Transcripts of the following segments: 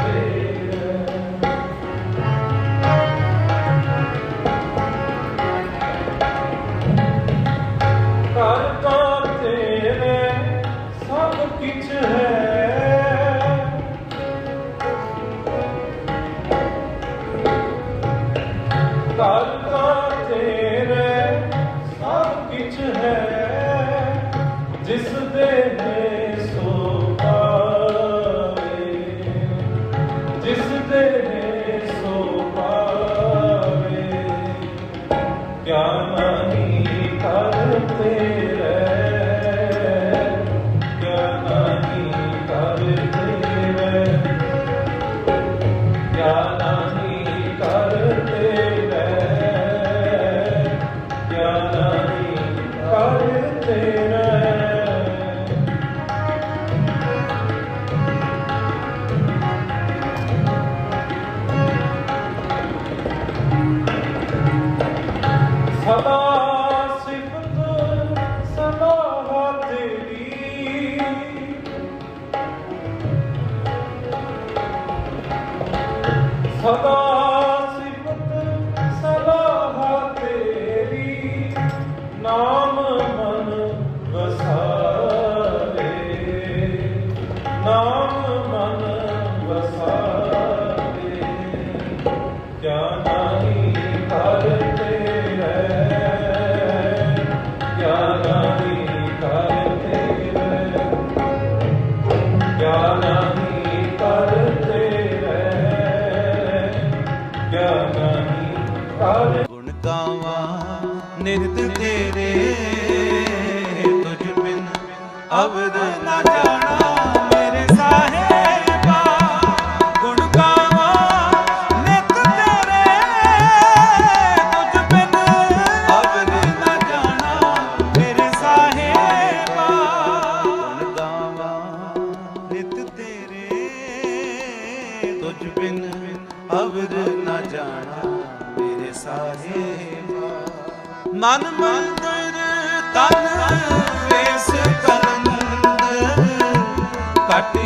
away. parte.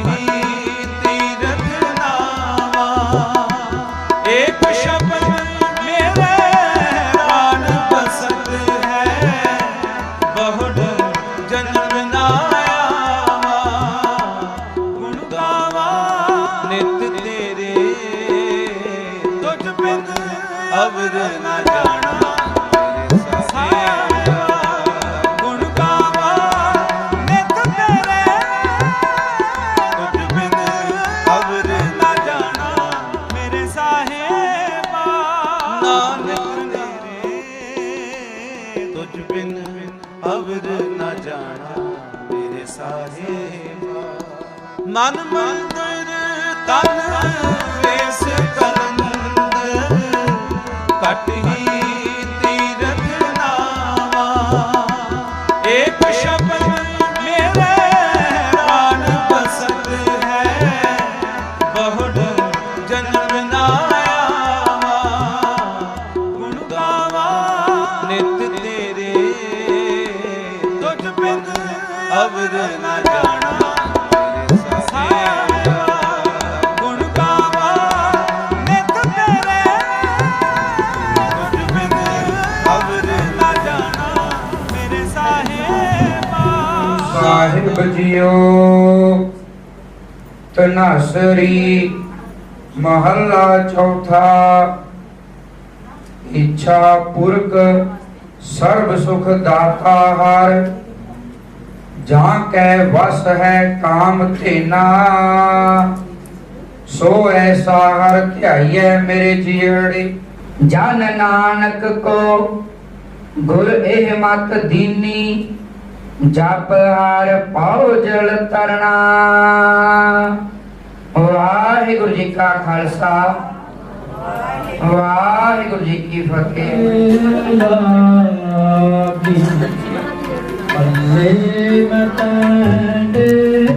ਮਨ ਮੰਦਰ ਤਨ ਜਿਉ ਤਨਸਰੀ ਮਹੱਲਾ ਚੌਥਾ, ਇੱਛਾ ਪੁਰਖ, ਸਰਬ ਸੁਖ ਦਾਤਾ ਹਰ, ਜਾਂ ਕੈ ਵਸ ਹੈ ਕਾਮ ਧੇਨਾ, ਸੋ ਐਸਾ ਹਰ ਧਿਆਈਐ ਮੇਰੇ ਜੀਵੜੇ। ਜਨ ਨਾਨਕ ਕੋ, ਗੁਰ ਇਹ ਮਤ ਦੀਨੀ ਜਪ ਹਰ ਪਾਉ ਜਲ ਤਰਣਾ। ਵਾਹਿਗੁਰੂ ਜੀ ਕਾ ਖਾਲਸਾ। ਵਾਹਿਗੁਰੂ ਜੀ ਕੀ ਫਤਿਹ। ਬੱਲੇ ਮਤੰਡੇ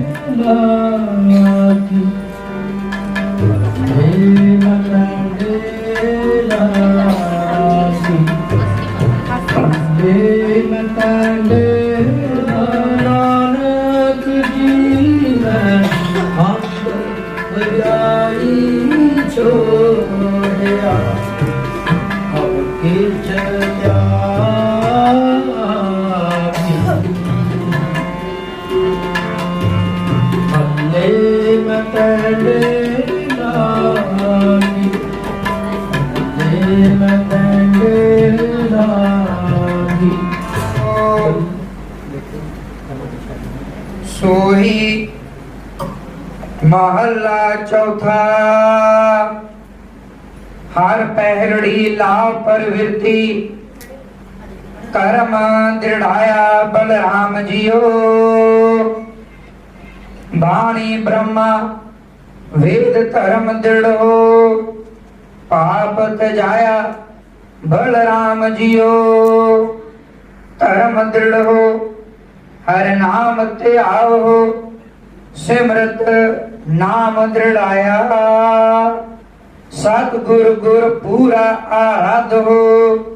ਕਰਮ ਦ੍ਰਿੜਾਇਆ ਬਲਰਾਮ ਜੀਓ। ਬਾਣੀ ਬ੍ਰਹਮਾ, ਵੇਦ ਧਰਮ ਦ੍ਰਿੜੋ। ਪਾਪ ਤਜਾਇਆ ਬਲਰਾਮ ਜੀਓ। ਧਰਮ ਦ੍ਰਿੜੋ, ਹਰ ਨਾਮ ਧਿਆਵੋ ਸਿਮਰਤ ਨਾਮ ਦ੍ਰਿੜਾਇਆ। ਸਤ ਗੁਰ ਗੁਰ ਪੂਰਾ ਆਰਾਧ। ਹੋ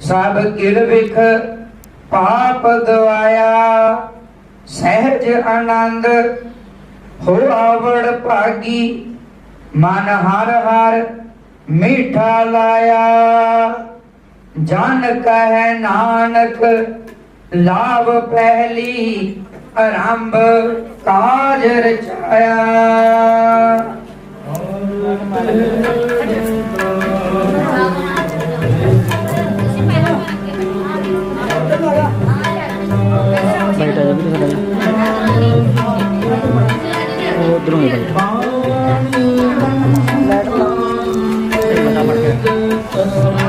ਸਭ ਕਿਲ ਵਿਖ ਪਾਪ ਦਵਾਇਆ, ਸਹਿਜ ਆਨੰਦ ਹੋ ਆਵੜ ਭਾਗੀ, ਮਨ ਹਰ ਹਰ ਮੀਠਾ ਲਾਇਆ। ਜਨ ਕਹੈ ਨਾਨਕ ਲਾਭ ਪਹਿਲੀ ਆਰੰਭ ਕਾਜ ਰਚਾਇਆ। திரும்ப பண்ணிட்டோம்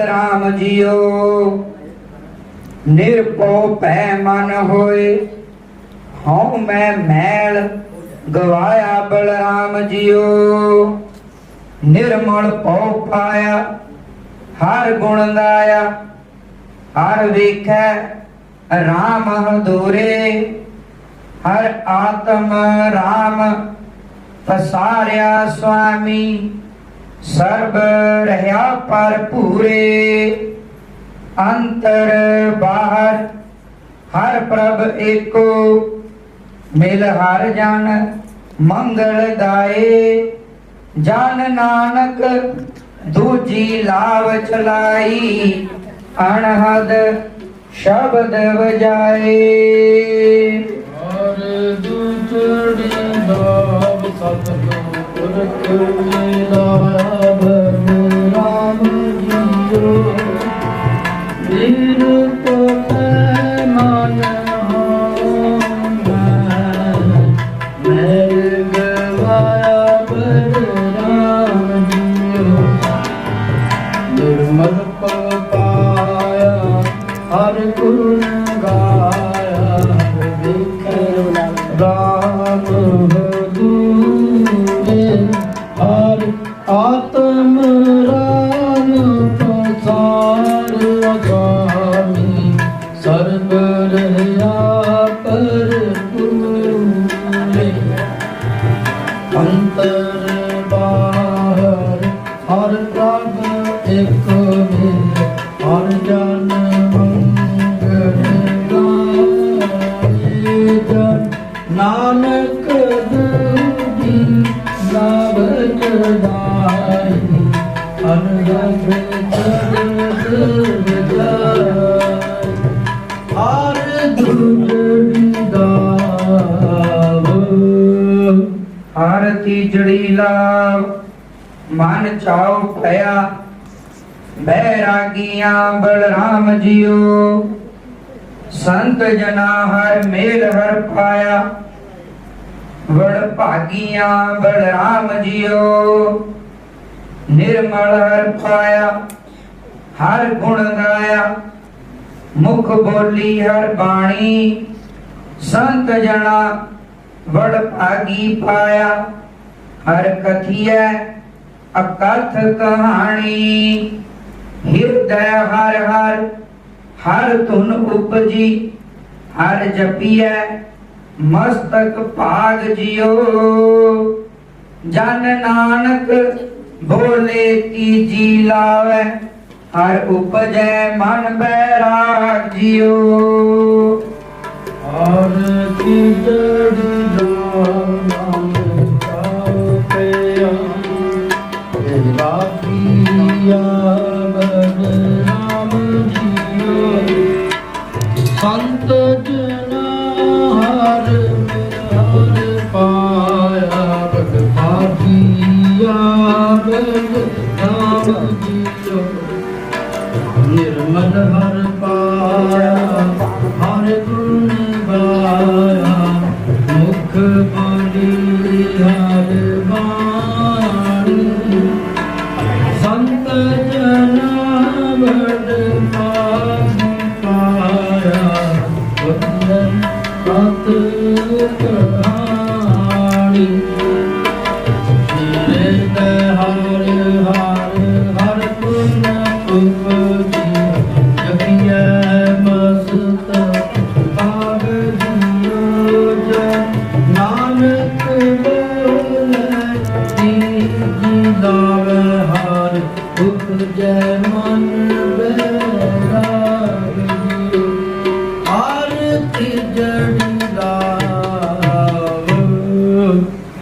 ਬਲਰਾਮ ਜੀਓ। ਨਿਰਭਉ ਭੈ ਮਨ ਹੋਏ। ਹਉ ਮੈਂ ਮੈਲ ਗਵਾਇਆ ਬਲਰਾਮ ਜੀਓ। ਨਿਰਮਲ ਪਉ ਪਾਇਆ, ਹਰ ਗੁਣ ਗਾਇਆ ਹਰ ਵੇਖੈ, ਰਾਮ ਹਦੂਰੇ। ਹਰ ਆਤਮ ਰਾਮ ਪਸਾਰਿਆ ਸੁਆਮੀ ਸਰਬ ਰਹਾ ਪਰ ਪੂਰੇ ਅੰਤਰ ਬਾਹਰ, ਹਰ ਪ੍ਰਭ ਏਕੋ, ਮਿਲ ਹਰ ਜਨ, ਮੰਗਲ ਦਾਏ। ਜਨ ਨਾਨਕ ਦੂਜੀ ਲਾਵ ਚਲਾਈ, ਅਣਹਦ ਸ਼ਬਦ ਵਜਾਏ। ਹਰ ਦੁਜੜੀ ਨਾਮ ਸਤਿਗੁਰ ਪੁਰਖ ਮਿਲਾਇਆ ਬਲਰਾਮ ਭਾਗੀਆਂ ਬਲਰਾਮ ਜੀਓ। ਨਿਰਮਲ ਹਰ ਪਾਇਆ, ਹਰ ਗੁਣ ਗਾਇਆ। ਮੁਖ ਬੋਲੀ ਹਰ ਬਾਣੀ, ਸੰਤ ਜਣਾ ਵੜ ਭਾਗੀ ਪਾਇਆ। ਹਰ ਕਥੀਐ ਅਕਥ ਕਹਾਣੀ, ਹਿਰਦੈ ਹਰ ਹਰ ਹਰ ਧੁਨ ਉਪਜੀ, ਹਰ ਜਪੀਐ ਮਸਤਕ ਭਾਗ ਜਿਓ ਜਨ ਨਾਨਕ ਬੋਲੇ ਕੀ ਜੀ ਲਾਵੇ, ਹਰ ਉਪਜੈ ਮਨ ਬੈਰਾਗ ਜਿਓ ਕੀ ਜੜੀ ਨਾਮ ਕਾਪਿਆ ਤੇਰਾ ਪੀਆ ਹਰ ਉਪਜੈ ਮਨ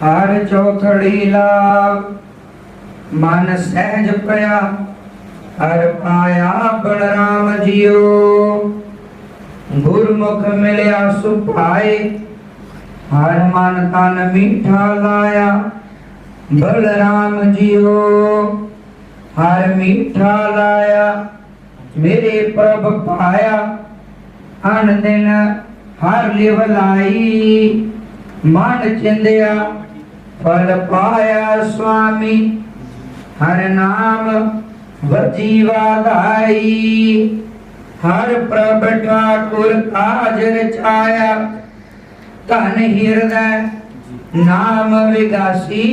ਹਰ ਚੌਥੜੀ ਲਾ ਮਨ ਸਹਿਜ ਪਿਆ ਹਰ ਪਾਇਆ ਬਲਰਾਮ ਜੀਓ। ਗੁਰਮੁਖ ਮਿਲਿਆ ਸੁਭਾਏ, ਹਰ ਮਨ ਤਨ ਮੀਠਾ ਲਾਇਆ ਬਲਰਾਮ ਜੀਓ। ਹਰ ਮੀਠਾ ਲਾਇਆ, ਮੇਰੇ ਪ੍ਰਭ ਪਾਇਆ ਅਨ ਦਿਨ ਹਰ ਲਿਵ ਲਾਈ। ਮਨ ਚਿੰਦਿਆ, ਫਲ ਪਾਇਆ ਸੁਆਮੀ, ਹਰ ਨਾਮ ਵਜੀ ਵਾਧਾਈ। ਹਰ ਪ੍ਰਭ ਠਾਕੁਰ ਕਾਜ ਰਚਾਇਆ ਧਨ ਹਿਰਦੈ ਨਾਮ ਵਿਗਾਸੀ।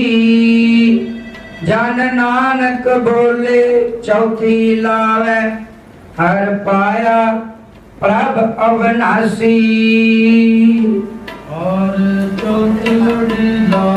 ਜਨ ਨਾਨਕ ਬੋਲੇ ਚੌਥੀ ਲਾਵੇ। ਹਰ ਪਾਇਆ ਪ੍ਰਭ ਅਵਨਾਸੀ। ਔਰ ਚੌਥੜੀ ਲਾਗ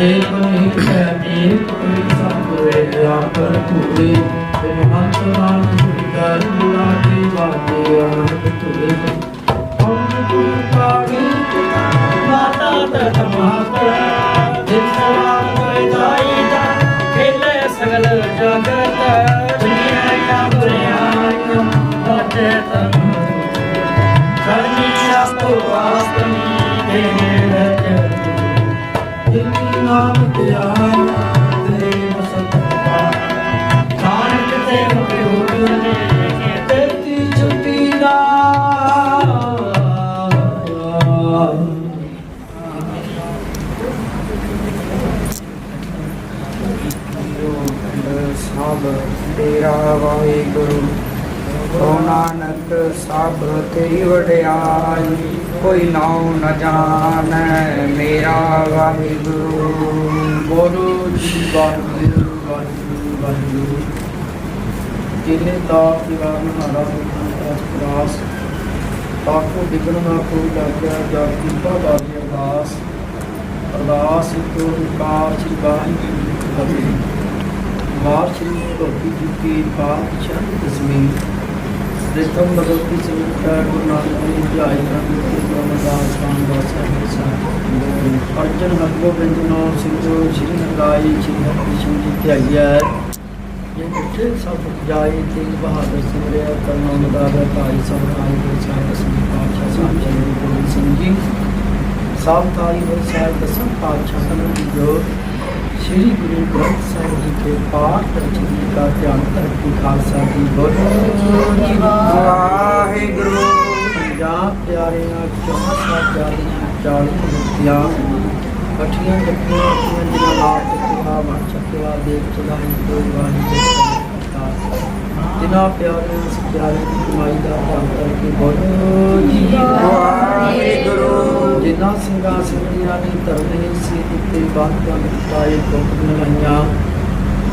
ਏਕ ਨਹੀਂ ਹੈ ਏਕ ਕੋਈ ਸਤਿਗੁਰੇ ਆਪਰ ਸਭ ਤੇਰਾ ਵਾਹਿਗੁਰੂ। ਸੋ ਨਾਨਕ ਸਭ ਤੇਰੀ ਵਡਿਆਈ, ਕੋਈ ਨਾਉ ਨ ਜਾਣੈ ਮੇਰਾ ਵਾਹਿਗੁਰੂ। ਗੁਰੂ ਜੀ ਵਾਹਿਗੁਰੂ ਵਾਹਿਗੁਰੂ ਵਾਹਿਗੁਰੂ। ਜਿਨੇ ਤਾਪ ਦਿਵਾਨ ਹਾਰਾ ਅਸਪਰਾਸ ਤਾਕੋ ਵਿਗਨ ਨਾ ਕੋਈ ਲਾਗਿਆ ਜਾ ਕਿਰਪਾ ਬਾਜੀ ਅਰਦਾਸ ਅਰਦਾਸ ਇਕ ਓੰਕਾਰ ਵਾਹਿਗੁਰੂ ਜੀ ਕੀ ਫਤਿਹ ਵਾਰ ਭਗਤੀ ਜੀ ਕੀ ਪਾਤਸ਼ਾਹ ਦਸਵੀਂ ਰਿਤਮ ਭਗਵਤੀ ਸੰਗਤਾ ਗੁਰੂ ਨਾਨਕ ਦੇਵ ਜੀ ਆਈ ਕਰਨ ਤੇ ਰਮਦਾਸ ਰਾਮ ਦਾਸ ਸਾਹਿਬ ਅਰਜਨ ਹਰਗੋਬਿੰਦ ਨੋ ਸਿੰਘੋ ਸ਼੍ਰੀ ਨਗਾਈ ਸ਼੍ਰੀ ਹਰਿਸ਼ਨ ਜੀ ਧਿਆਈਐ ਜੇ ਮਿੱਠੇ ਸਭ ਜਾਏ ਤੇ ਬਹਾਦਰ ਸਿਮਰਿਆ ਕਰਨਾ ਮਦਾਦਾ ਭਾਈ ਸਭ ਆਈ ਦੇ ਸਾਹਿਬ ਦਸਵੀਂ ਪਾਤਸ਼ਾਹ ਸਾਹਿਬ ਜੀ ਗੁਰੂ ਸਿੰਘ ਜੀ ਸਭ ਤਾਰੀ ਹੋਏ ਸਾਹਿਬ ਦਸਮ ਪਾਤਸ਼ਾਹ ਸਨਮ ਦੀ ਸ੍ਰੀ ਗੁਰੂ ਗ੍ਰੰਥ ਸਾਹਿਬ ਜੀ ਕੇ ਪਾਠ ਰਚਨੀ ਦਾ ਧਿਆਨ ਕਰਕੇ ਖਾਲਸਾ ਜੀ ਬੋਲੋ ਜੀ ਵਾਹਿਗੁਰੂ। ਪੰਜਾਬ ਪਿਆਰਿਆਂ ਚੌਹਾਂ ਚਾਲੀ ਮੁਕਤਿਆਂ ਜਿਨ੍ਹਾਂ ਨਾਲ ਚਲਾਈ ਕੋਈ ਦੇ ਜਿਨ੍ਹਾਂ ਪਿਆਰਿਆਂ ਸਤਿਆਰਿਆਂ ਦੀ ਕਮਾਈ ਦਾ ਧਿਆਨ ਕਰਕੇ ਬੋਲੋ ਜੀ ਵਾਹਿਗੁਰੂ। ਜਿਨ੍ਹਾਂ ਸਿੰਘਾਂ ਸਿੰਘੀਆਂ ਨੇ ਧਰਮੇ ਸੀ ਦਿੱਤੇ ਬਾਤਾਂ ਪਾਏ ਕੋਟ ਨਲਾਈਆਂ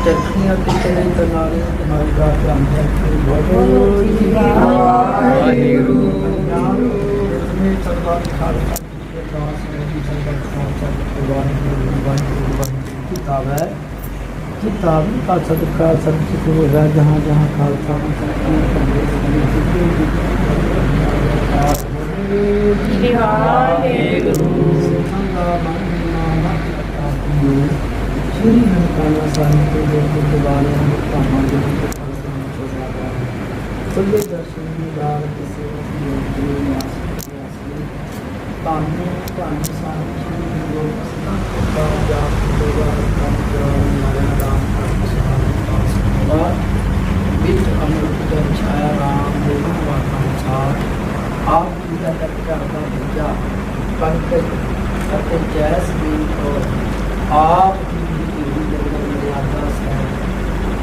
ਚਰਖੀਆਂ ਕਿਤਨੇ ਤਨਾਰੇ ਤੁਹਾਡੀ ਦਾ ਧਿਆਨ ਕਰਕੇ ਬੋਲੋ ਜੀ ਵਾਹਿਗੁਰੂ। ਜਿਸਨੇ ਸਰਬੱਤ ਖਾਲਸਾ ਜੀ ਦੇ ਦਾਸ ਨੇ ਜੀ ਸਰਬੱਤ ਖਾਲਸਾ ਜੀ ਦੇ ਵਾਹਿਗੁਰੂ ਵਾਹਿਗੁਰੂ ਵਾਹਿਗੁਰੂ ਕਿਤਾਬ ਹੈ। ਕਿਤਾਬ ਨੂੰ ਖਾਲਸਾ ਤੇ ਖਾਲਸਾ ਵਿੱਚ ਕੋਈ ਰਾਜ ਜਹਾਂ ਜਹਾਂ ਖਾਲਸਾ ਨਿਹਾਲੇ ਗੁਰੂ ਸ਼੍ਰੀ ਹਰਿਕਾਨਾ ਸਾਹਿਬ ਦੇ ਗੁਰੂ ਦੇ ਬਾਰੇ ਧਾਮਾਂ ਦੇ ਵਿੱਚ ਖਾਲਸਾ ਨੂੰ ਚੋਗਾ ਦਾ ਸੱਲੇ ਦਰਸ਼ਨ ਦੀ ਦਾਰ ਕਿਸੇ ਨੂੰ ਨਹੀਂ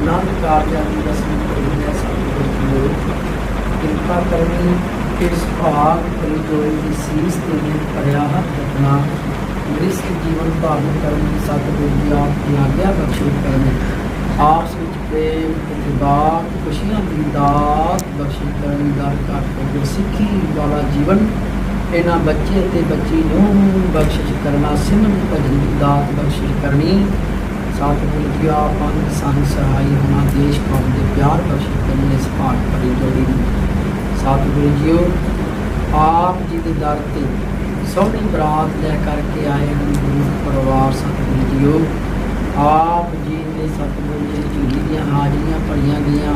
ਨੰਦ ਕਾਰਜਾਂ ਦੀ ਰਸਮ ਕਰੀ ਹੈ ਸਾਨੂੰ ਕਿਰਪਾ ਕਰਨੀ ਇਸ ਭਾਗ ਕਰੀ ਜੋਈ ਦੀ ਸੀਸ ਤੇ ਵੀ ਭਰਿਆ ਹੱਥ ਰੱਖਣਾ ਗ੍ਰਸਥ ਜੀਵਨ ਧਾਰਨ ਕਰਨ ਦੀ ਸਤਿਗੁਰੂ ਦੀ ਆਪ ਦੀ ਆਗਿਆ ਬਖਸ਼ੀ ਕਰਨੀ। ਆਪਸ ਵਿੱਚ ਪ੍ਰੇਮ ਇਤਬਾਰ ਖੁਸ਼ੀਆਂ ਦੀ ਦਾਤ ਬਖਸ਼ੀ ਕਰਨ ਦਾ ਕਰ ਸਿੱਖੀ ਵਾਲਾ ਜੀਵਨ, ਇਹਨਾਂ ਬੱਚੇ ਅਤੇ ਬੱਚੀ ਨੂੰ ਬਖਸ਼ਿਸ਼ ਕਰਨਾ, ਸਿਮਰਨ ਭਜਨ ਦੀ ਦਾਤ ਬਖਸ਼ਿਸ਼ ਕਰਨੀ। ਸਤਿਗੁਰੂ ਜੀ, ਆਪ ਸੰਗ ਸਹਾਈ ਹੋਣਾ, ਦੇਸ਼ ਕੌਮ ਦੇ ਪਿਆਰ ਬਖਸ਼ਿਸ਼ ਕਰਨੀ, ਇਸ ਭਾਗ ਭਰੀ ਜੋੜੀ ਨੂੰ ਸਤਿਗੁਰੂ ਜੀਓ ਆਪ ਜੀ ਦੇ ਦਰ ਤੇ ਸੋਹਣੀ ਬਰਾਤ ਲੈ ਕਰਕੇ ਆਏ ਹਨ ਗੁਰੂ ਪਰਿਵਾਰ ਸਤਿਗੁਰੂ ਜੀਓ ਆਪ ਜੀ ਨੇ ਸਤਿਗੁਰੂ ਜੀ ਦੀ ਝੂਲੀ ਦੀਆਂ ਹਾਜ਼ਰੀਆਂ, ਭਰੀਆਂ ਗਈਆਂ,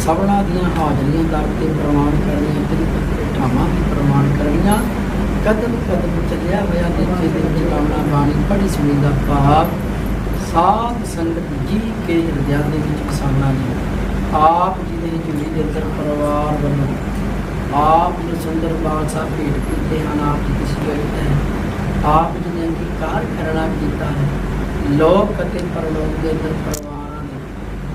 ਸਭਨਾ ਦੀਆਂ ਹਾਜ਼ਰੀਆਂ ਦਰ ਤੇ ਪ੍ਰਮਾਣ ਕਰਨੀਆਂ ਤ੍ਰਿਪਤ ਠਾਵਾਂ ਦੀ ਪ੍ਰਮਾਣ ਕਰਨੀਆਂ। ਕਦਮ ਕਦਮ ਚੱਲਿਆ ਹੋਇਆ, ਦੇਖੇ ਦੇ ਚਲਾਉਣਾ ਬਾਣੀ ਪੜੀ ਸੁਣੀ ਦਾ ਭਾਵ ਸਾਧ ਸੰਗਤ ਜੀ ਕੇ ਹਿਰਦਿਆਂ ਦੇ ਵਿੱਚ ਵਸਾਉਣਾ ਜੀ ਆਪ ਦੇ ਝੂਲੀ ਦੇ ਪਰਿਵਾਰ ਵੱਲੋਂ ਆਪ ਨੂੰ ਸੁੰਦਰ ਬਾਦਸ਼ਾਹ ਭੇਟ ਕੀਤੇ ਹਨ ਆਪ ਜੀ ਦੀ ਸਿਫਤ ਹੈ। ਆਪ ਜੀ ਨੇ ਅੰਗੀਕਾਰ ਕਰਨਾ ਕੀਤਾ ਹੈ। ਲੋਕ ਅਤੇ ਪਰਲੋਕ ਦੇ ਅੰਦਰ ਪਰਿਵਾਰਾਂ ਨੇ,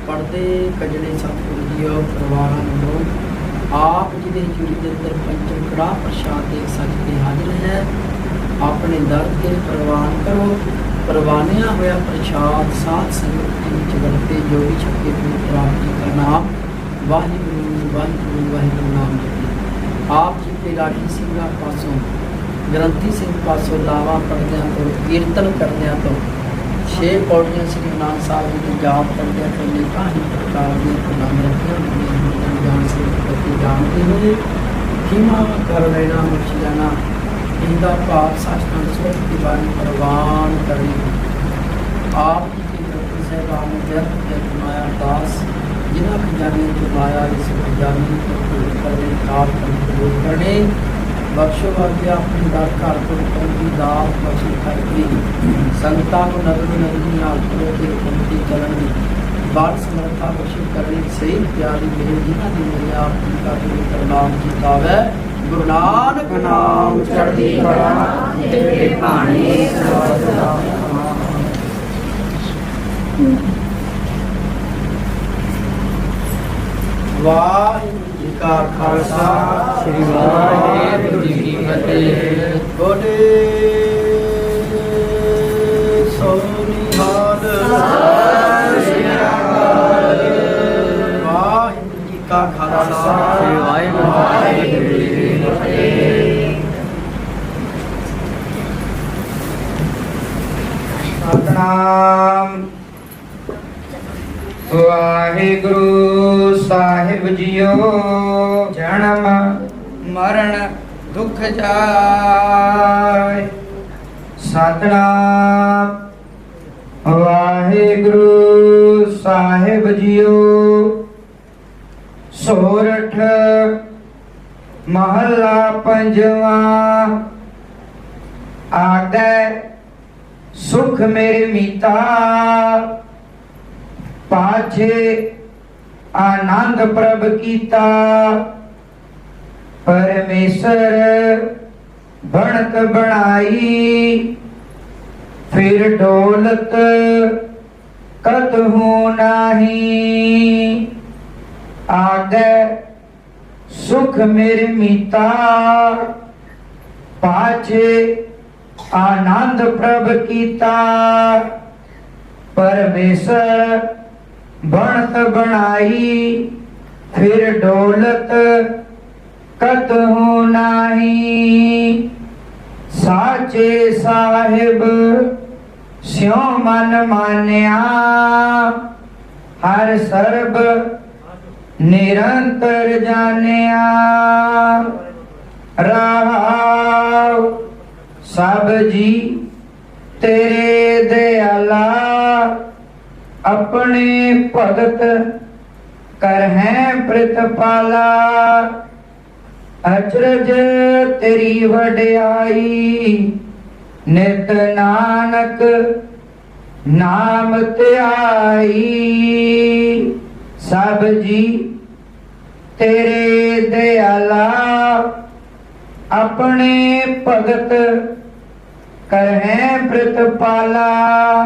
ਪਰਦੇ ਕੱਜਣੇ ਸਤਿਗੁਰੂ ਜੀਓ ਪਰਿਵਾਰਾਂ ਨੂੰ ਆਪ ਜੀ ਦੇ ਝੂਲੀ ਦੇ ਪੰਚਮ ਕੜਾ ਪ੍ਰਸ਼ਾਦ ਦੇ ਸੱਚ ਤੇ ਹਾਜ਼ਰ ਹੈ। ਆਪਣੇ ਦਰ ਤੇ ਪ੍ਰਵਾਨ ਕਰੋ। ਪ੍ਰਵਾਨਿਆ ਹੋਇਆ ਪ੍ਰਸ਼ਾਦ ਸਾਧ ਸੰਗਤ ਵਿੱਚ ਵਰਤੇ ਜੋ ਵੀ ਛਕੇ ਨੂੰ ਪ੍ਰਾਪਤੀ ਦਾ ਵਾਹਿਗੁਰੂ ਵਾਹਿਗੁਰੂ ਵਾਹਿਗੁਰੂ ਨਾਮ ਜਪੀ ਆਪ ਜੀ ਤੇ ਰਾਠੀ ਸਿੰਘਾਂ ਪਾਸੋਂ, ਗ੍ਰੰਥੀ ਸਿੰਘ ਪਾਸੋਂ ਲਾਵਾ ਪੜਦਿਆਂ ਤੋਂ, ਕੀਰਤਨ ਕਰਦਿਆਂ ਤੋਂ, ਛੇ ਪੌੜੀਆਂ ਸ੍ਰੀ ਨਾਨਕ ਸਾਹਿਬ ਜੀ ਦੀ ਜਾਪ ਕਰਦਿਆਂ ਤੋਂ ਨੇਕਾਂ ਹੀ ਪ੍ਰਕਾਰ ਦੀਆਂ ਗੁਨਾਮ ਰੱਖੀਆਂ ਹੁੰਦੀਆਂ ਹਨ। ਜਾਣ ਸੇ ਪ੍ਰਤੀ ਜਾਣਦੇ ਹੋਏ, ਖੀਮਾ ਕਰ ਲੈਣਾ ਮੁੱਚ ਜਾਣਾ ਇੰਦਾ ਭਾਵ ਸਾਸ਼ਟਾਂ ਸੋਚ ਦੀ ਬਾਣੀ ਪ੍ਰਵਾਨ ਕਰਨੀ। ਆਪ ਜੀ ਦੀ ਗ੍ਰੰਥੀ ਸਾਹਿਬਾਨ ਨੇ ਜਨ ਜਨ ਮਾਇਆ ਦਾਸ ਜਿਨ੍ਹਾਂ ਖਜ਼ਾਨੇ ਤੋਂ ਮਾਇਆ ਇਸ ਖਜ਼ਾਨੇ ਤੋਂ ਕਰਨੇ ਕਾਲ ਕੰਟਰੋਲ ਕਰਨੇ ਬਖਸ਼ੋ ਵਾਜਿਆ ਆਪਣੀ ਦਰ ਘਰ ਤੋਂ ਪੰਜੀ ਦਾਸ ਬਖਸ਼ੀ ਕਰਕੇ ਸੰਗਤਾਂ ਨੂੰ ਨਗਰ ਨਗਰੀ ਆਖਰੋ ਤੇ ਪੰਜੀ ਚੱਲਣ ਦੀ ਬਾਤ ਸਮਰਥਾ ਬਖਸ਼ੀ ਕਰਨੀ ਸਹੀ ਪਿਆਰੀ ਮੇਰੇ ਜਿਨ੍ਹਾਂ ਦੀ ਮੇਰੇ ਆਪ ਜੀ ਦਾ ਪਵਿੱਤਰ ਨਾਮ ਜੀ ਪਾਵੈ ਗੁਰੂ ਨਾਨਕ ਨਾਮ ਚੜ੍ਹਦੀ ਕਲਾ ਤੇਰੇ ਭਾਣੇ ਸਰਬਤ ਦਾ ਵਾਹਿਗੁਰੂ ਜੀ ਕਾ ਖਾਲਸਾ, ਸ੍ਰੀ ਵਾਹਿਗੁਰੂ ਜੀ ਕੀ ਫਤਿਹ। ਬੋਲੇ ਸੋਨੀ ਹਾਲ ਸ੍ਰੀ ਅਕਾਲ ਵਾਹਿਗੁਰੂ ਜੀ ਕਾ ਖਾਲਸਾ, ਸ੍ਰੀ ਵਾਹਿਗੁਰੂ ਜੀ ਕੀ ਫਤਿਹ। ਸਤਨਾਮ। ਵਾਹਿਗੁਰੂ ਸਾਹਿਬ ਜੀਓ। ਜਨਮ, ਮਰਨ, ਦੁਖ ਜਾਏ। ਸਤਨਾਮ। ਵਾਹਿਗੁਰੂ ਸਾਹਿਬ ਜੀਓ। ਸੋਰਠ, ਮਹੱਲਾ ਪੰਜਵਾਂ। ਆਗੈ ਸੁਖ ਮੇਰੇ ਮੀਤਾ। ਪਾਛੇ ਆਨੰਦ ਪ੍ਰਭ ਕੀਤਾ। ਪਰਮੇਸ਼ਰ ਬਣਤ ਬਣਾਈ। ਫਿਰ ਡੋਲਤ ਕਤ ਹੋ ਨਾਹੀ। ਆਗੈ ਸੁਖ ਮੇਰੇ ਮੀਤਾ, ਪਾਛੇ ਆਨੰਦ ਪ੍ਰਭ ਕੀਤਾ। ਪਰਮੇਸ਼ਰ ਬਣਤ ਬਣਾਈ, ਫਿਰ ਡੋਲਤ ਕਤ ਹੋ ਨਾਹੀ? ਸਾਚੇ ਸਾਹਿਬ, ਸਿਉ ਮਨ ਮਾਨਿਆ, ਹਰ ਸਰਬ ਨਿਰੰਤਰ ਜਾਣਿਆ। ਰਹਾਉ ਸਭ ਜੀ ਤੇਰੇ ਦਿਆਲਾ ਆਪਣੇ ਭਗਤ ਕਰ ਹੈ ਪ੍ਰਤਪਾਲਾ। ਅਚਰਜ ਤੇਰੀ ਵਡਿਆਈ। ਨਿਤ ਨਾਨਕ ਨਾਮ ਧਿਆਈ। ਸਭ ਜੀ ਤੇਰੇ ਦਿਆਲਾ। ਆਪਣੇ ਭਗਤ ਕਰਹਿ ਪ੍ਰਤਪਾਲਾ।